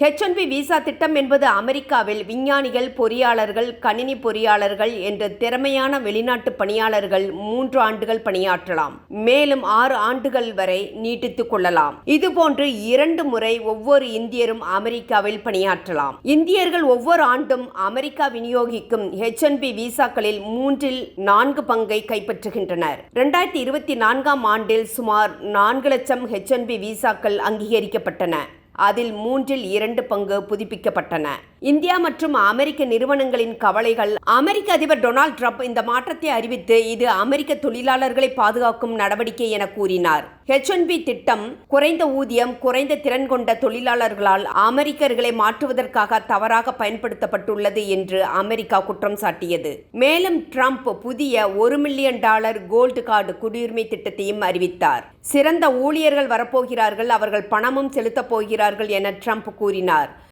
H visa திட்டம் என்பது அமெரிக்காவில் விஞ்ஞானிகள் பொறியாளர்கள் கணினி பொறியாளர்கள் என்ற திறமையான வெளிநாட்டு பணியாளர்கள் மூன்று ஆண்டுகள் பணியாற்றலாம். மேலும் ஆறு ஆண்டுகள் வரை நீட்டித்துக் கொள்ளலாம். இதுபோன்று இரண்டு முறை ஒவ்வொரு இந்தியரும் அமெரிக்காவில் பணியாற்றலாம். இந்தியர்கள் ஒவ்வொரு ஆண்டும் அமெரிக்கா விநியோகிக்கும் ஹெச் பி விசாக்களில் மூன்றில் நான்கு பங்கை கைப்பற்றுகின்றனர். இரண்டாயிரத்தி இருபத்தி நான்காம் ஆண்டில் சுமார் நான்கு லட்சம் ஹெச் விசாக்கள் அங்கீகரிக்கப்பட்டன. அதில் மூன்றில் இரண்டு பங்கு புதுப்பிக்கப்பட்டன. இந்தியா மற்றும் அமெரிக்க நிறுவனங்களின் கவலைகள். அமெரிக்க அதிபர் டொனால்ட் ட்ரம்ப் இந்த மாற்றத்தை அறிவித்து இது அமெரிக்க தொழிலாளர்களை பாதுகாக்கும் நடவடிக்கை என கூறினார். ஹெச் ஒன் பி திட்டம் குறைந்த ஊதியம் குறைந்த திறன் கொண்ட தொழிலாளர்களால் அமெரிக்கர்களை மாற்றுவதற்காக தவறாக பயன்படுத்தப்பட்டுள்ளது என்று அமெரிக்கா குற்றம் சாட்டியது. மேலும் ட்ரம்ப் புதிய ஒரு மில்லியன் டாலர் கோல்டு கார்டு குடியுரிமை திட்டத்தையும் அறிவித்தார். சிறந்த ஊழியர்கள் வரப்போகிறார்கள் அவர்கள் பணமும் செலுத்தப் போகிறார்கள் என ட்ரம்ப் கூறினார்.